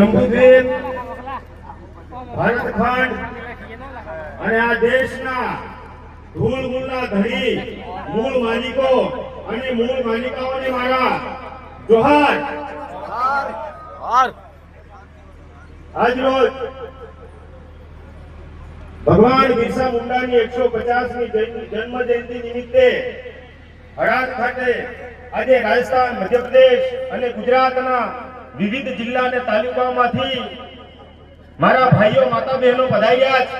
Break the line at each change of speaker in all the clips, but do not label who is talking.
જંબુદ્વીપ ભારતખંડ અને આ દેશના ધૂળ મૂળના ધણી મૂળ માલિકો અને મૂળ માલિકાઓને મારા જોહાર. આજરોજ ભગવાન બિરસા મુંડાની એકસો પચાસમી જન્મ જયંતિ નિમિત્તે હળાદ ખાતે આજે રાજસ્થાન, મધ્યપ્રદેશ અને ગુજરાતના વિવિધ જિલ્લા અને તાલુકામાંથી મારા ભાઈઓ માતા બહેનો પધાર્યા છે.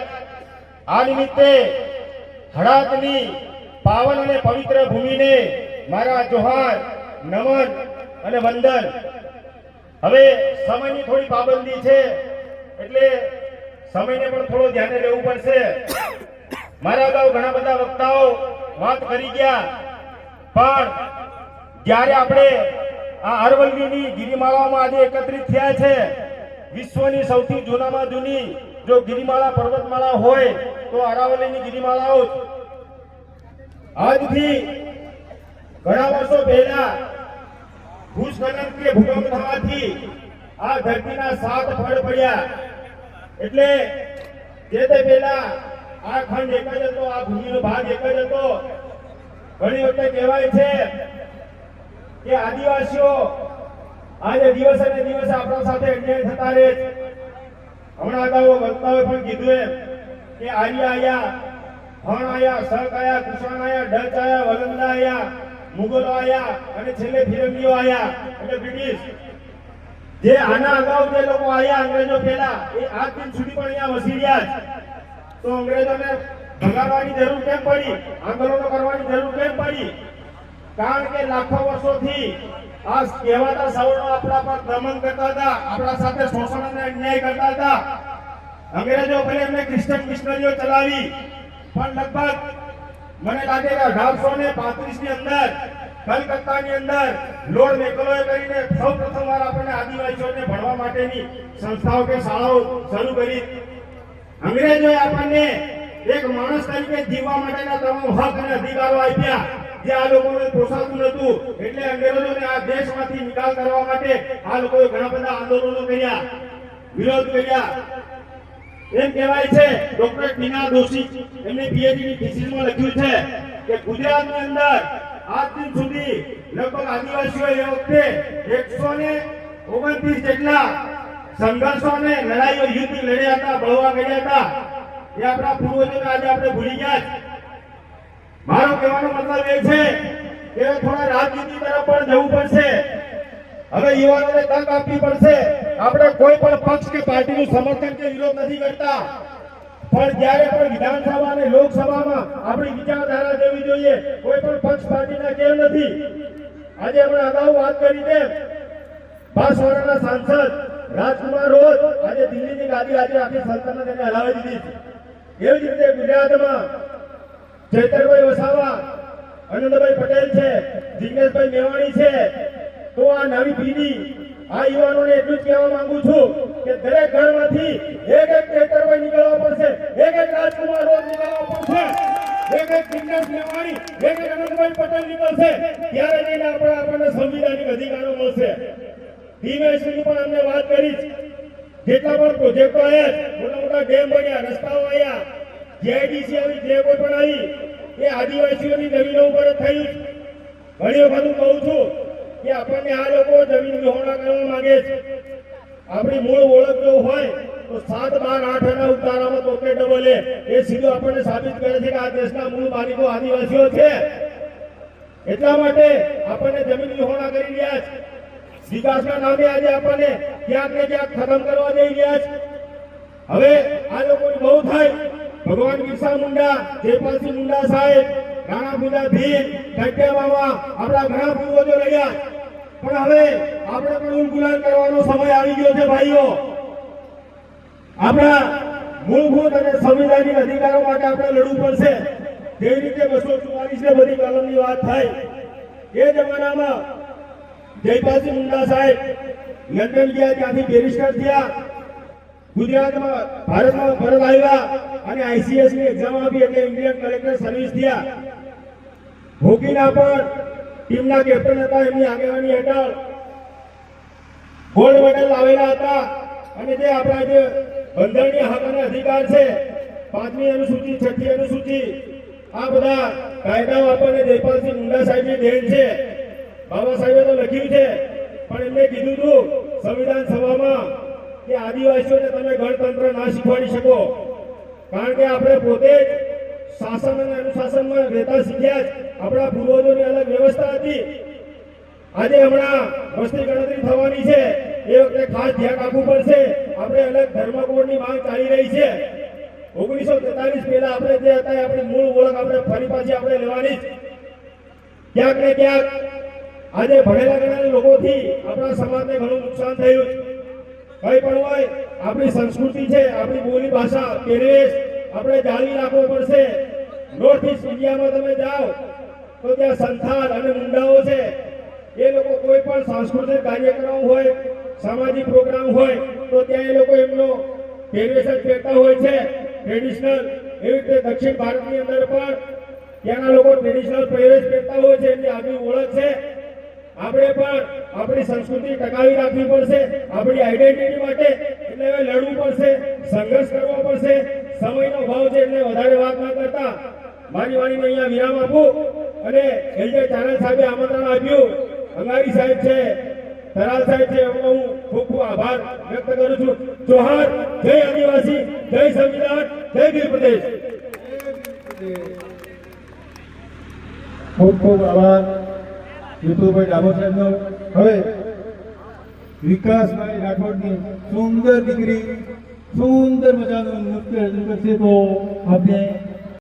આ નિમિત્તે હળાદની પાવન અને પવિત્ર ભૂમિને મારા જોહાર, નમન અને વંદન. હવે સમયની થોડી પાબંદી છે, એટલે સમયને પણ થોડો ધ્યાને રહેવું પડશે. મારા અગાઉ ઘણા બધા વક્તાઓ વાત કરી ગયા, પણ જ્યારે આપણે આ અરવલ્લીની ગિરિમાળામાં આજે એકત્રિત થયા છે. વિશ્વની સૌથી જૂનામાં જૂની જો ગિરિમાળા પર્વતમાળા હોય, તો અરાવલીની ગિરિમાળાઓ. આજથી ઘણા વર્ષો પહેલા ભૂસ્ખલન કે ભૂકંપ થવાથી આ ધરતીના સાત ફળ પડ્યા. એટલે જે તે પહેલા આ ખંડ એક જ હતો, આ ભૂમિનો ભાગ એક જ હતો. ઘણી વખતે કહેવાય છે કે આદિવાસીઓ આજે દિવસે ને દિવસે આપણા સાથે અન્યાય થતા રહે છે. હમણાં અગાઉ વક્તાઓએ પણ કીધું એમ કે આર્યા આયા, હણ આયા સક આયા, કુષાણ આયા, ડચ આયા, વલંદા આયા, મુગલો આયા અને છેલ્લે ફિરંગીઓ આયા. એટલે બ્રિટિશ, જે આના અગાઉ જે લોકો આયા અંગ્રેજો પહેલા, એ આજ દિન સુધી પણ અહીંયા વસી રહ્યા છે. તો અંગ્રેજોને ભગાડવાની જરૂર કેમ પડી? આંદોલનો કરવાની જરૂર કેમ પડી? કારણ કે લાખો વર્ષોથી આ કહેવાતા સવર્ણો આપણા પર દમન કરતા હતા, આપણા સાથે શોષણ અને અન્યાય કરતા હતા. અંગ્રેજો ભલે એમને ક્રિશ્ચન મિશનરીઓ ચલાવી, પણ લગભગ મને લાગે કે અઢારસો ને પાંત્રીસની અંદર, કલકત્તાની અંદર લોર્ડ મેકલોએ કરીને સૌ પ્રથમ વાર આપણને આદિવાસીઓને ભણવા માટેની સંસ્થાઓ કે શાળાઓ શરૂ કરી. અંગ્રેજોએ આપણને એક માણસ તરીકે જીવવા માટેના તમામ હક અને અધિકારો આપ્યા. જે આ લોકોને પોસાતું નતું એટલે અંગ્રેજોને આ દેશમાંથી નિકાલ કરવા માટે આ લોકોએ ઘણા બધા આંદોલનો કર્યા, વિરોધ કર્યા. એમ કહેવાય છે, ડોક્ટર ટીના દોશી, એમને પીએચડી થીસીસમાં લખ્યું છે કે ગુજરાતની અંદર આજ દિન સુધી લગભગ આદિવાસીઓ એ વખતે એકસો ને ઓગણત્રીસ જેટલા સંઘર્ષો ને લડાઈઓ યુદ્ધ લડ્યા હતા, બળવા ગયા હતા. એ આપણા પૂર્વજોને આજે આપણે ભૂલી ગયા મારો કહેવાનો મતલબ એ છે કે થોડા રાજનીતિ તરફ પણ જવું પડશે. હવે યુવાનોને તક આપવી પડશે. આપણે કોઈ પણ પક્ષ કે પાર્ટીનું સમર્થન કે વિરોધ નથી કરતા. પણ જ્યારે પણ વિધાનસભા અને લોકસભામાં આપણી વિચારધારા દેવી જોઈએ, કોઈ પણ પક્ષ પાર્ટીના કેમ નથી? આજે આપણે અગાઉ વાત કરી તેમ, બાંસવાડાના સાંસદ રાજકુમાર રોજ આજે દિલ્હીની ગાદી આજે આખી સલ્તનત તેને હલાવી દીધી એવી જ રીતે ગુજરાતમાં ચૈતરભાઈ વસાવા, આનંદભાઈ પટેલ છે, જિગ્નેશભાઈ મેવાણી છે. તો આ નવી પેઢી, આ યુવાનોને એટલું જ કહેવા માંગુ છું કે દરેક ઘરમાંથી એક એક ચૈતરભાઈ નીકળવા પડશે, એક એક રાજકુમાર રોજ નીકળવા પડશે. એક એક જિગ્નેશ મેવાણી, એક એક આનંદભાઈ પટેલ નીકળશે, ત્યારે જઈને આપણે આપણને સંવિધાનિક અધિકારો મળશે. ધીમેશ્વરની પણ અમને વાત કરી. જેટલા પણ પ્રોજેક્ટો આવ્યા મોટા મોટા ડેમ બન્યા, રસ્તાઓ આવ્યા જીઆઈડીસી આવી જે કોઈ પણ આવી એ આદિવાસીઓની જમીનો ઉપર થયું. ઘણી વખત હું કહું છું કે આપણને આ લોકો જમીન વિહોણા કરવા માંગે છે. આપણી મૂળ ઓળખ જો હોય તો સાત, બાર, આઠ અને ઉતારામાં તોતેર ડબલ એ. એ સીધું આપણને સાબિત કરે છે કે આ દેશના મૂળ માલિકો આદિવાસીઓ છે. એટલા માટે આપણને જમીન વિહોણા કરી રહ્યા છે. વિકાસના નામે આજે આપણને ક્યાંક ને ક્યાંક ખતમ કરવા જઈ રહ્યા છે. હવે આ લોકોની બહુ થાય. ભગવાન બિરસા મુંડા, જયપાલસિંહ મુંડા સાહેબ, રાણા મુંડા ભીમ ટટ્યા બાબા આપણા ઘણા પૂર્વજો રહ્યા. પણ હવે આપણે પણ ઉલગુલાન કરવાનો સમય આવી ગયો છે, ભાઈઓ. આપણા મૂળભૂત અને સંવિધાનિક અધિકારો માટે આપણે લડવું પડશે. જે રીતે બસો ચુમ્માલીસ ને બધી કલમની વાત થાય, એ જમાનામાં જયપાલસિંહ મુંડા સાહેબ લંડન ગયા, ત્યાંથી બેરિસ્ટર થયા. ગુજરાતમાં ભારતમાં પરત આવ્યા અને આઈસીએસની એક્ઝામ આપી એટલે ઇન્ડિયન કલેક્ટર સર્વિસ થયા. હોકીના પણ ટીમના કેપ્ટન હતા, એમની આગેવાની હેઠળ ગોલ્ડ મેડલ લાવેલા હતા. અને જે આપણા જે બંધારણીય હક અને અધિકાર છે, પાંચમી અનુસૂચિ, છઠ્ઠી અનુસૂચિ, આ બધા કાયદાઓ આપણને જયપાલસિંહ મુંડા સાહેબની દેન છે. બાબા સાહેબે તો લખ્યું છે, પણ એમને કીધું હતું સંવિધાન સભામાં કે આદિવાસીઓને તમે ગણતંત્ર ના શીખવાડી શકો. કારણ કે આપણે પોતે જ શાસન અને અનુશાસનમાં રહેતા શીખ્યા જ. આપણા પૂર્વજોની અલગ વ્યવસ્થા હતી. આજે હમણાં વસ્તી ગણતરી થવાની છે. એ વખતે ખાસ ધ્યાન રાખવું પડશે. આપણે અલગ ધર્મકોડની માંગ ચાલી રહી છે. ઓગણીસો તેતાલીસ પહેલા આપણે જે હતા આપણી મૂળ ઓળખ આપણે ફરી પાછી આપણે લેવાની જ. ક્યાંક ને ક્યાંક આજે ભણેલા ગણેલા લોકોથી આપણા સમાજને ઘણું નુકસાન થયું છે કઈ પણ હોય આપણી સંસ્કૃતિ છે, આપણી બોલી ભાષા પહેરવેશ આપણે જાળવી રાખવો પડશે. નોર્થ ઇસ્ટ ઇન્ડિયામાં તમે જાઓ, તો ત્યાં સંથાલ અને મુંડાઓ છે. એ લોકો કોઈ પણ સાંસ્કૃતિક કાર્યક્રમ હોય, સામાજિક પ્રોગ્રામ હોય, તો ત્યાં એ લોકો એમનો પહેરવેશ જ પહેરતા હોય છે. ટ્રેડિશનલ એવી રીતે દક્ષિણ ભારતની અંદર પણ ત્યાંના લોકો ટ્રેડિશનલ પહેરવેશ પહેરતા હોય છે, એમની આગવી ઓળખ છે. આપણે પણ આપણી સંસ્કૃતિ ટકાવી રાખવી પડશે, આપણી આઈડેન્ટિટી માટે એટલે હવે લડવું પડશે, સંઘર્ષ કરવો પડશે, સમયનો ભાવ છે એટલે વધારે વાત ના કરતા, મારી વાણીને અહીંયા વિરામ આપું અને એલજે ચારલ સાહેબે આમંત્રણ આપ્યું. અંગારી સાહેબ છે, તરાલ સાહેબ છે, એમનો હું ખૂબ ખૂબ આભાર વ્યક્ત કરું છું. જોહાર, જય આદિવાસી, જય સંવિધાન, જય ગીર પ્રદેશ.
ખૂબ ખૂબ આભાર. યુતુભાઈ ડાભો સાહેબનો. હવે વિકાસભાઈ રાઠોડની સુંદર દીકરી સુંદર મજાનું નૃત્ય રજૂ કરશે તો આપણે